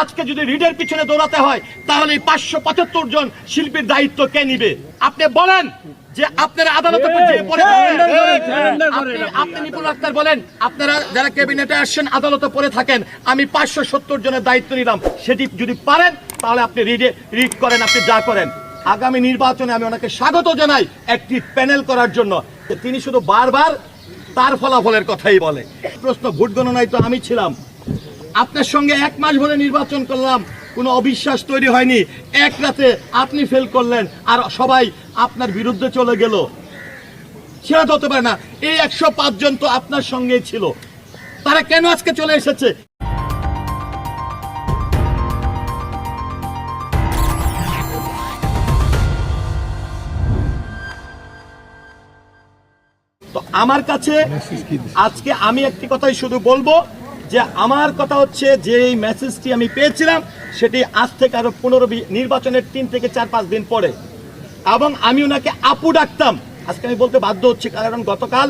আজকে যদি রিডের পিছনে দৌড়াতে হয় তাহলে এই পাঁচশো পঁচাত্তর জন শিল্পীর দায়িত্ব কে নিবে? আপনি বলেন যে আপনারা আদালতে আপনি নিপুণ আক্তার বলেন আপনারা যারা ক্যাবিনেটে আসছেন আদালতে পড়ে থাকেন আমি পাঁচশো সত্তর জনের দায়িত্ব নিলাম। সেটি যদি পারেন তাহলে আপনি রিডে রিড করেন আপনি যা করেন। আগামী নির্বাচনে আমি ওনাকে স্বাগত জানাই একটি প্যানেল করার জন্য। তিনি শুধু বারবার তার ফলাফলের কথাই বলে। প্রশ্ন ভোট গণনায় তো আমি ছিলাম। আপনার সঙ্গে এক মাস ধরে নির্বাচন করলাম, কোনো অবিশ্বাস তৈরি হয়নি। এক রাতে আপনি ফেল করলেন আর সবাই আপনার বিরুদ্ধে চলে গেল। তো হতে পারে না। এই একশো জন তো আপনার সঙ্গে ছিল। তারা কেন আজকে চলে এসেছে? তো আমার কাছে আজকে আমি একটি কথাই শুধু বলব যে আমার কথা হচ্ছে যে এই মেসেজটি আমি পেয়েছিলাম, সেটি আজ থেকে আরও পনেরো নির্বাচনের তিন থেকে চার, পাঁচ দিন পরে। এবং আমি ওনাকে আপু ডাকতাম। আজকে আমি বলতে বাধ্য হচ্ছি, কারণ গতকাল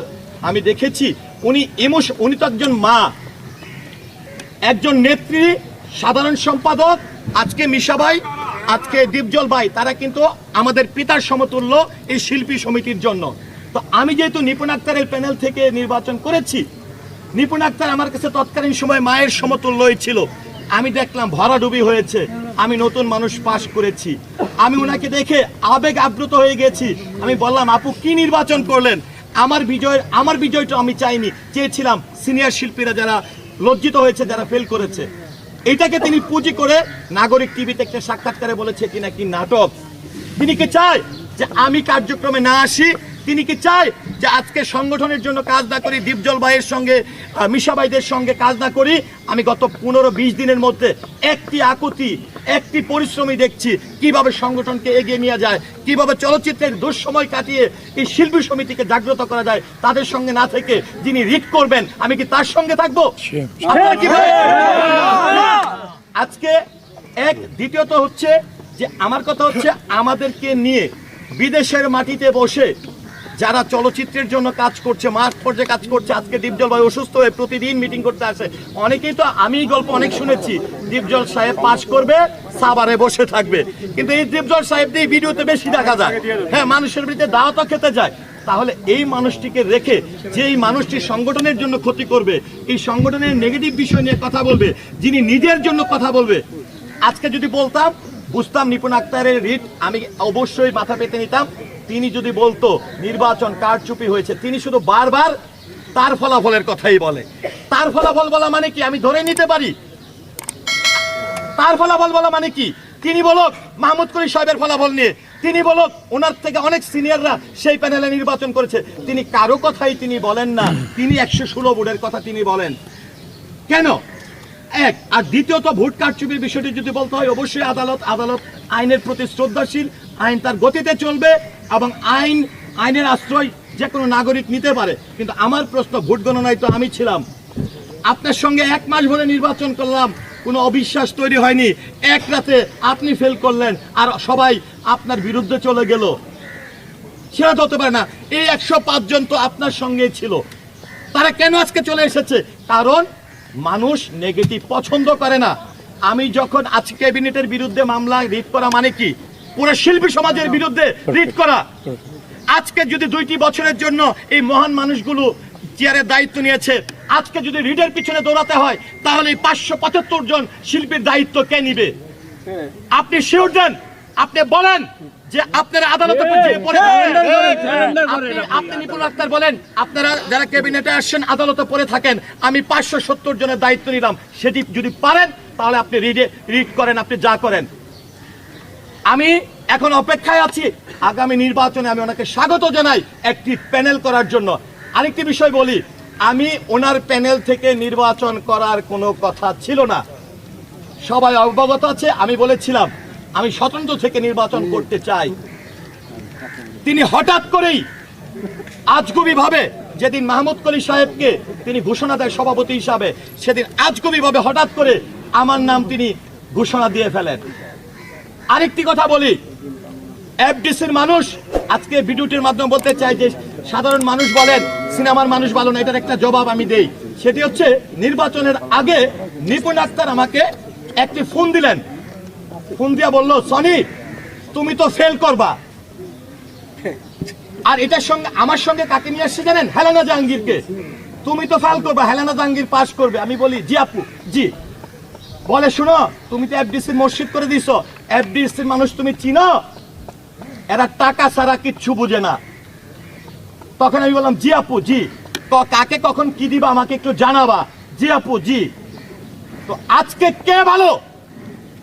আমি দেখেছি উনি ইমোশ উনি তো একজন মা। একজন নেত্রী, সাধারণ সম্পাদক, আজকে মিশা ভাই, আজকে দীপজল ভাই, তারা কিন্তু আমাদের পিতার সমতুল্য এই শিল্পী সমিতির জন্য। তো আমি যেহেতু নিপুণ আক্তারের প্যানেল থেকে নির্বাচন করেছি নিপুণ আক্তার আমার কাছে তৎকালীন সময় মায়ের সমতুল্যই ছিল। আমি দেখলাম ভরাডুবি হয়েছে। আমি নতুন মানুষ পাশ করেছি। আমি ওনাকে দেখে আবেগ আপ্লুত হয়ে গেছি। আমি বললাম, আপু, কি নির্বাচন করলেন? আমার বিজয়, আমার বিজয়টা আমি চাইনি। চেয়েছিলাম সিনিয়র শিল্পীরা যারা লজ্জিত হয়েছে, যারা ফেল করেছে। এটাকে তিনি পুঁজি করে নাগরিক টিভিতে একটা সাক্ষাৎকারে বলেছে কি নাকি নাটক? তিনি কি চায় যে আমি কার্যক্রমে না আসি? তিনি কি চায় যে আজকে সংগঠনের জন্য কাজ না করি দীপজল ভাইয়ের সঙ্গে মিশাবাইদের সঙ্গে কাজ না করি আমি গত পনেরো বিশ দিনের মধ্যে একটি আকুতি, একটি পরিশ্রমী দেখছি কীভাবে সংগঠনকে এগিয়ে নিয়ে যায়, কীভাবে চলচ্চিত্রের দুঃসময় কাটিয়ে এই শিল্পী সমিতিকে জাগ্রত করা যায়, তাদের সঙ্গে না থেকে যিনি রিট করবেন, আমি কি তার সঙ্গে থাকব ভাবেন? আজকে এক, দ্বিতীয়ত হচ্ছে যে আমার কথা হচ্ছে আমাদেরকে নিয়ে বিদেশের মাটিতে বসে যারা চলচ্চিত্রের জন্য কাজ করছে, মাঠ পর্যায়ে কাজ করছে, আজকে দীপজল ভাই অসুস্থ হয়ে প্রতিদিন মিটিং করতে আসে। অনেকেই তো আমি গল্প অনেক শুনেছি, দীপজল সাহেব পাশ করবে সাবারে বসে থাকবে। কিন্তু এই দীপজল সাহেব দিয়ে ভিডিওতে বেশি দেখা যায়। হ্যাঁ মানুষের বিরুদ্ধে দাওয়াতও খেতে যায়। তাহলে এই মানুষটিকে রেখে যে এই মানুষটি সংগঠনের জন্য ক্ষতি করবে, এই সংগঠনের নেগেটিভ বিষয় নিয়ে কথা বলবে, যিনি নিজের জন্য কথা বলবে, আজকে যদি বলতাম বুঝতাম নিপুণ আক্তারের রিট আমি অবশ্যই মাথা পেতে নিতাম। তিনি যদি বলতো, নির্বাচন কারচুপি হয়েছে, তিনি শুধু বারবার তার ফলাফলের কথাই বলে। তার ফলাফল বলা মানে কি? আমি ধরে নিতে পারি। তার ফলাফল বলা মানে কি? তিনি বলুক মাহমুদ করি সাহেবের ফলাফল নিয়ে। তিনি বলুক ওনার থেকে অনেক সিনিয়ররা সেই প্যানেলে নির্বাচন করেছে। তিনি কারও কথাই তিনি বলেন না। তিনি একশো ষোলো বোর্ডের কথা তিনি বলেন। কেন? এক, আর দ্বিতীয়ত ভোট কারচুপির বিষয়টি যদি বলতে হয়, অবশ্যই আদালত আদালত আইনের প্রতি শ্রদ্ধাশীল, আইন তার গতিতে চলবে এবং আইন, আইনের আশ্রয় যে কোনো নাগরিক নিতে পারে। কিন্তু আমার প্রশ্ন, ভোট গণনায় তো আমি ছিলাম। আপনার সঙ্গে এক মাস ধরে নির্বাচন করলাম, কোনো অবিশ্বাস তৈরি হয়নি। এক রাতে আপনি ফেল করলেন, আর সবাই আপনার বিরুদ্ধে চলে গেল। সেটা হতে পারে না। এই একশো পাঁচজন তো আপনার সঙ্গে ছিল। তারা কেন আজকে চলে এসেছে? কারণ মানুষ নেগেটিভ পছন্দ করে না। আমি যখন আজ ক্যাবিনেটের বিরুদ্ধে মামলা রিট করা মানে কি? পুরো শিল্পী সমাজের বিরুদ্ধে রিট করা। আজকে যদি দুইটি বছরের জন্য এই মহান মানুষগুলো চেয়ারের দায়িত্ব নিয়েছে আজকে যদি রিডের পিছনে দৌড়াতে হয় তাহলে এই পাঁচশো পঁচাত্তর জন শিল্পীর দায়িত্ব কে নিবে? আপনি শিওর দেন? আপনি বলেন যে আপনারা আদালতে আপনি- নিপুণ আক্তার বলেন আপনারা যারা ক্যাবিনেটে আসছেন আদালতে পড়ে থাকেন আমি পাঁচশো সত্তর জনের দায়িত্ব নিলাম। সেটি যদি পারেন তাহলে আপনি রিডে রিড করেন আপনি যা করেন। আমি এখন অপেক্ষায় আছি। আগামী নির্বাচনে আমি ওনাকে স্বাগত জানাই একটি প্যানেল করার জন্য। আরেকটি বিষয় বলি আমি ওনার প্যানেল থেকে নির্বাচন করার কোনো কথা ছিল না। সবাই অবগত আছে আমি বলেছিলাম আমি স্বতন্ত্র থেকে নির্বাচন করতে চাই। তিনি হঠাৎ করেই আজগুবি ভাবে যেদিন মাহমুদ কলি সাহেবকে তিনি ঘোষণা দেয় সভাপতি হিসাবে, সেদিন আজগুবি ভাবে হঠাৎ করে আমার নাম তিনি ঘোষণা দিয়ে ফেলেন। আরেকটি কথা বলি, এফডিসির মানুষ আজকে ভিডিওটির মাধ্যমে বলতে চাই যে সাধারণ মানুষ বলেন, সিনেমার মানুষ ভালো না, এটার একটা জবাব আমি দেই। সেটি হচ্ছে নির্বাচনের আগে নিপুণ আক্তার আমাকে একটি ফোন দিলেন। ফোন দিয়া বলল, সনি, তুমি তো ফেল করবা। আর এটার সঙ্গে, আমার সঙ্গে কাকে নিয়ে আসছে জানেন? হেলেনা জাহাঙ্গীরকে। তুমি তো ফেল করবা, হেলেনা জাহাঙ্গীর পাস করবে। আমি বলি, জি আপু, জি। বলে, শুনো, তুমি তো এফডিসির মসজিদ করে দিছো। এফডিসির মানুষ তুমি চিনো? এরা টাকা ছাড়া কিচ্ছু বুঝে না। তখন আমি বললাম, জি আপু, জি। তো কাকে কখন কি দিবা আমাকে একটু জানাবা। জি আপু, জি। তো আজকে কে ভালো?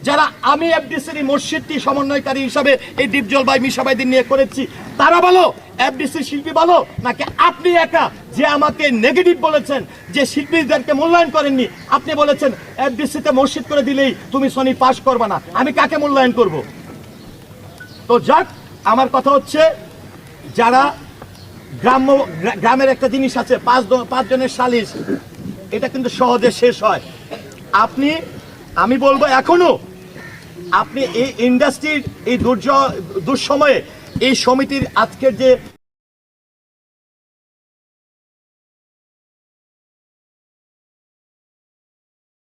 যারা আমি এফডিসির মসজিদটি সমন্বয়কারী হিসাবে এই দীপজল ভাই মিশা ভাইদের নিয়ে করেছি, তারা ভালো এফডিসির শিল্পী ভালো নাকি আপনি একা যে আমাকে নেগেটিভ বলেছেন, যে শিল্পীদেরকে মূল্যায়ন করেননি, আপনি বলেছেন এফডিসিতে মসজিদ করে দিলেই তুমি সনি পাস করবে না। আমি কাকে মূল্যায়ন করব? তো যাক, আমার কথা হচ্ছে, যারা গ্রাম্য, গ্রামের একটা জিনিস আছে, পাঁচ পাঁচজনের সালিশ, এটা কিন্তু সহজে শেষ হয়। আপনি, আমি বলব এখনও আপনি এই ইন্ডাস্ট্রির এই দুর্য দুঃসময়ে এই সমিতির আজকের যে